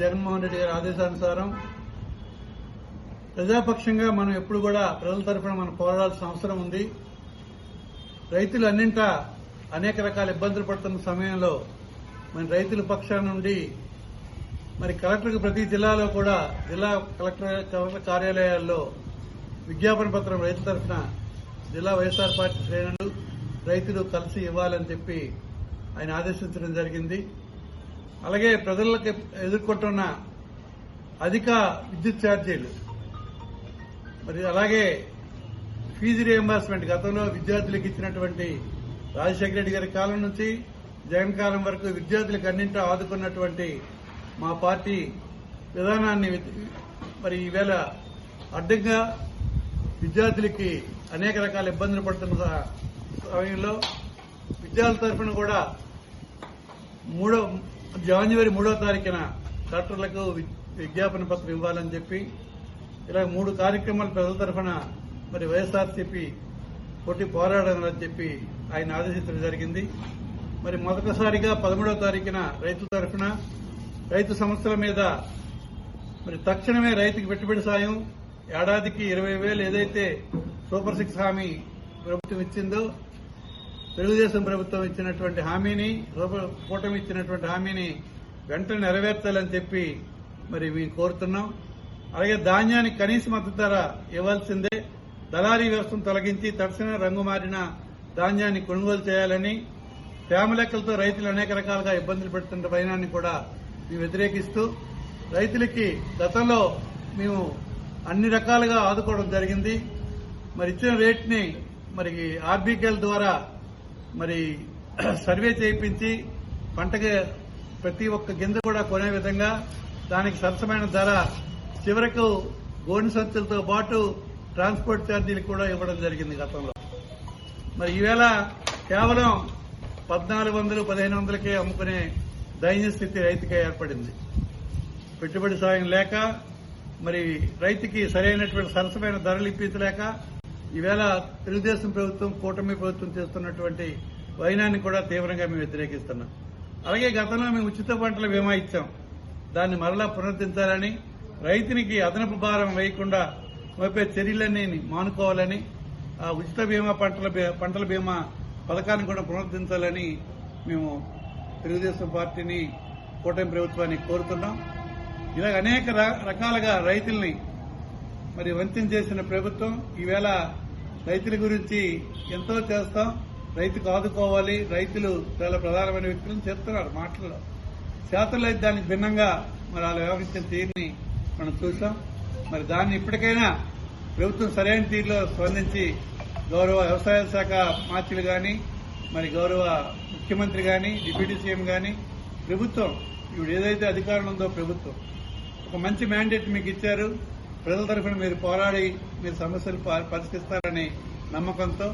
జగన్మోహన్ రెడ్డి గారి ఆదేశానుసారం ప్రజాపక్షంగా మనం ఎప్పుడు కూడా ప్రజల తరఫున మనం పోరాడాల్సిన అవసరం ఉంది. రైతులు అన్నింటా అనేక రకాల ఇబ్బందులు పడుతున్న సమయంలో మన రైతుల పక్షాన నుండి మరి కలెక్టర్కి ప్రతి జిల్లాలో కూడా జిల్లా కలెక్టర్ కలెక్టర్ కార్యాలయాల్లో విజ్ఞాపన పత్రం రైతుల తరఫున జిల్లా వైఎస్ఆర్ పార్టీ శ్రేణులు రైతులు కలిసి ఇవ్వాలని చెప్పి ఆయన ఆదేశించడం జరిగింది. అలాగే ప్రజలకు ఎదుర్కొంటున్న అధిక విద్యుత్ ఛార్జీలు. మరి అలాగే ఫీజు రియంబర్స్మెంట్ గతంలో విద్యార్థులకు ఇచ్చినటువంటి రాజశేఖర రెడ్డి గారి కాలం నుంచి జగన్ కాలం వరకు విద్యార్థులకు అన్నింటా ఆదుకున్నటువంటి మా పార్టీ విధానాన్ని మరి ఈవేళ అడ్డంగా విద్యార్థులకి అనేక రకాల ఇబ్బందులు పడుతున్న సమయంలో విద్యార్థుల తరఫున కూడా మూడో జనవరి మూడో తారీఖున డాక్టర్లకు వి- విజ్ఞాపన పత్రం ఇవ్వాలని చెప్పి ఇలా మూడు కార్యక్రమాలు ప్రజల తరఫున మరి వైఎస్ఆర్సీపీ కొట్టి పోరాడాలని చెప్పి ఆయన ఆదేశించడం జరిగింది. మరి మొదటిసారిగా పదమూడవ తారీఖున రైతుల తరఫున రైతు సమస్యల మీద మరి తక్షణమే రైతుకి పెట్టుబడి సాయం ఏడాదికి ఇరవై వేలు ఏదైతే సూపర్ సిక్స్ హామీ ప్రభుత్వం ఇచ్చిందో తెలుగుదేశం ప్రభుత్వం ఇచ్చినటువంటి హామీని రూప- కూటమి ఇచ్చినటువంటి హామీని వెంటనే నెరవేర్చాలని చెప్పి మరి మేము కోరుతున్నాం. అలాగే ధాన్యానికి కనీస మద్దతు ధర ఇవ్వాల్సిందే. దళారీ వ్యవస్థను తొలగించి తక్షణ రంగు మారిన ధాన్యాన్ని కొనుగోలు చేయాలని తేమ లెక్కలతో రైతులు అనేక రకాలుగా ఇబ్బందులు పెడుతున్న పయనాన్ని కూడా మేము వ్యతిరేకిస్తూ రైతులకి గతంలో మేము అన్ని రకాలుగా ఆదుకోవడం జరిగింది. మరి ఇచ్చిన రేట్ని మరి ఆర్బీకేల ద్వారా మరి సర్వే చేయించి పంటకి ప్రతి ఒక్క గింజ కూడా కొనే విధంగా దానికి సరసమైన ధర చివరకు గోని సంచులతో పాటు ట్రాన్స్పోర్ట్ ఛార్జీలు కూడా ఇవ్వడం జరిగింది గతంలో. మరి ఈవేళ కేవలం పద్నాలుగు వందలు పదిహేను వందలకే అమ్ముకునే దైన్య స్థితి రైతుకే ఏర్పడింది. పెట్టుబడి సాయం లేక మరి రైతుకి సరైనటువంటి సరసమైన ధరలు ఇప్పించలేక ఈవేళ తెలుగుదేశం ప్రభుత్వం కూటమి ప్రభుత్వం చేస్తున్నటువంటి వైనాన్ని కూడా తీవ్రంగా మేము వ్యతిరేకిస్తున్నాం. అలాగే గతంలో మేము ఉచిత పంటల బీమా ఇచ్చాం. దాన్ని మరలా పునరుద్ధరించాలని రైతునికి అదనపు భారం వేయకుండా మోపే చర్యలన్నీ మానుకోవాలని ఆ ఉచిత బీమా పంటల బీ- పంటల బీమా పథకాన్ని కూడా పునరుద్ధరించాలని మేము తెలుగుదేశం పార్టీని కూటమి ప్రభుత్వాన్ని కోరుతున్నాం. ఇలాగ అనేక రకాలుగా రైతుల్ని మరి వంచన చేసిన ప్రభుత్వం ఈవేళ రైతుల గురించి ఎంతో చేస్తాం. రైతుకు ఆదుకోవాలి. రైతులు చాలా ప్రధానమైన వ్యక్తులను చెప్తున్నారు మాటల్లో చేతల్లో అయితే దానికి భిన్నంగా మరి వాళ్ళు వ్యవహరించిన తీరుని మనం చూసాం మరి దాన్ని ఇప్పటికైనా ప్రభుత్వం సరైన తీరులో స్పందించి గౌరవ వ్యవసాయ శాఖ మార్చులు కానీ మరి గౌరవ ముఖ్యమంత్రి కానీ డిప్యూటీ సీఎం కానీ ప్రభుత్వం ఇప్పుడు ఏదైతే అధికారం ఉందో ప్రభుత్వం. ఒక మంచి మ్యాండేట్ మీకు ఇచ్చారు. ప్రజల తరఫున మీరు పోరాడి మీరు సమస్యలు ప- పరిష్కరిస్తారనే నమ్మకంతో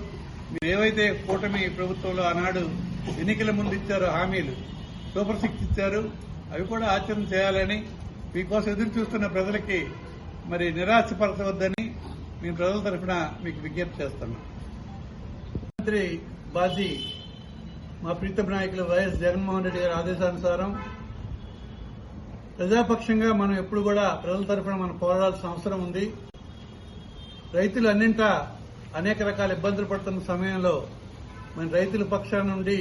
మీరు ఏవైతే కూటమి ప్రభుత్వంలో ఆనాడు ఎన్నికల ముందు ఇచ్చారో హామీలు సూపర్ సిక్స్ ఇచ్చారు అవి కూడా ఆచరణ చేయాలని మీకోసం ఎదురు చూస్తున్న ప్రజలకి మరి నిరాశపరచవద్దని మేము ప్రజల తరఫున మీకు విజ్ఞప్తి చేస్తున్నాం. మంత్రి బాజీ మా ప్రీతం నాయకులు వైఎస్ జగన్మోహన్ రెడ్డి గారి ఆదేశానుసారం ప్రజాపక్షంగా మనం ఎప్పుడు కూడా ప్రజల తరఫున మనం పోరాడాల్సిన అవసరం ఉంది. రైతులు అన్నింట అనేక రకాల ఇబ్బందులు పడుతున్న సమయంలో మన రైతుల పక్షాన నుండి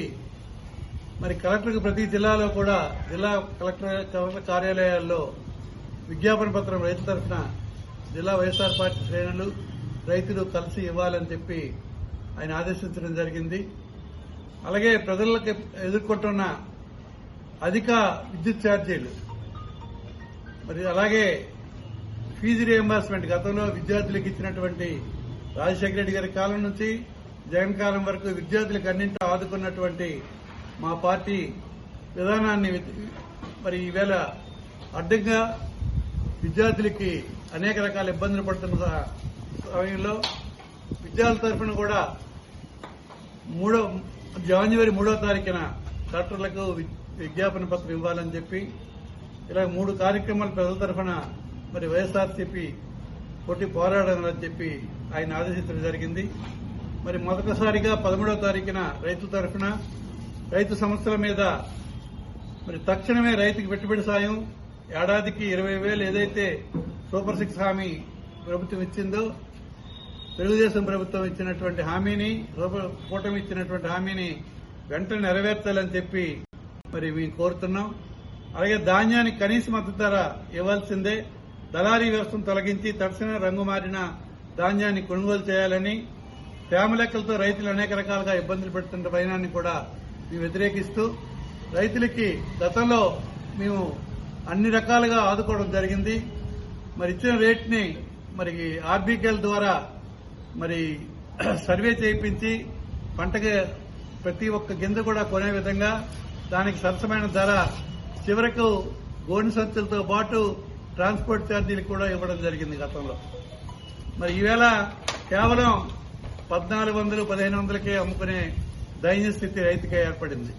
మరి కలెక్టర్కి ప్రతి జిల్లాలో కూడా జిల్లా కలెక్టర్ కలెక్టర్ కార్యాలయాల్లో విజ్ఞాపన పత్రం రైతుల తరఫున జిల్లా వైఎస్ఆర్ పార్టీ శ్రేణులు రైతులు కలిసి ఇవ్వాలని చెప్పి ఆయన ఆదేశించడం జరిగింది. అలాగే ప్రజలకు ఎదుర్కొంటున్న అధిక విద్యుత్ ఛార్జీలు మరి అలాగే ఫీజు రియంబర్స్మెంట్ గతంలో విద్యార్థులకు ఇచ్చినటువంటి రాజశేఖర రెడ్డి గారి కాలం నుంచి జగన్ కాలం వరకు విద్యార్థులకు అన్నింటా ఆదుకున్నటువంటి మా పార్టీ విధానాన్ని మరి ఈవేళ అడ్డంగా విద్యార్థులకి అనేక రకాల ఇబ్బందులు పడుతున్న సమయంలో విద్యార్థుల తరఫున కూడా మూడో జనవరి మూడో తారీఖున కలెక్టర్లకు విజ్ఞాపన పత్రం ఇవ్వాలని చెప్పి ఇలా మూడు కార్యక్రమాలు ప్రజల తరఫున మరి వైఎస్ఆర్సీపీ కొట్టి పోరాడాలని చెప్పి ఆయన ఆదేశించడం జరిగింది. మరి మొదటిసారిగా పదమూడవ తారీఖున రైతుల తరఫున రైతు సమస్యల మీద మరి తక్షణమే రైతుకి పెట్టుబడి సాయం. ఏడాదికి ఇరవై వేలు ఏదైతే సూపర్ సిక్స్ హామీ ప్రభుత్వం ఇచ్చిందో తెలుగుదేశం ప్రభుత్వం ఇచ్చినటువంటి హామీని రూప- కూటమి ఇచ్చినటువంటి హామీని వెంటనే నెరవేర్చాలని చెప్పి మరి మేము కోరుతున్నాం. అలాగే ధాన్యానికి కనీస మద్దతు ధర ఇవ్వాల్సిందే. దళారీ వ్యవస్థను తొలగించి తక్షణ రంగు మారిన ధాన్యాన్ని కొనుగోలు చేయాలని తేమ లెక్కలతో రైతులు అనేక రకాలుగా ఇబ్బందులు పెడుతున్న పయనాన్ని కూడా మేము వ్యతిరేకిస్తూ రైతులకి గతంలో మేము అన్ని రకాలుగా ఆదుకోవడం జరిగింది. మరి ఇచ్చిన రేట్ని మరి ఆర్బీకేల ద్వారా మరి సర్వే చేయించి పంటకి ప్రతి ఒక్క గింజ కూడా కొనే విధంగా దానికి సరసమైన ధర చివరకు గోనె సంచులతో పాటు ట్రాన్స్పోర్ట్ ఛార్జీలు కూడా ఇవ్వడం జరిగింది గతంలో. మరి ఈవేళ కేవలం పద్నాలుగు వందలు పదిహేను వందలకే అమ్ముకునే దైన్య స్థితి రైతుకే ఏర్పడింది.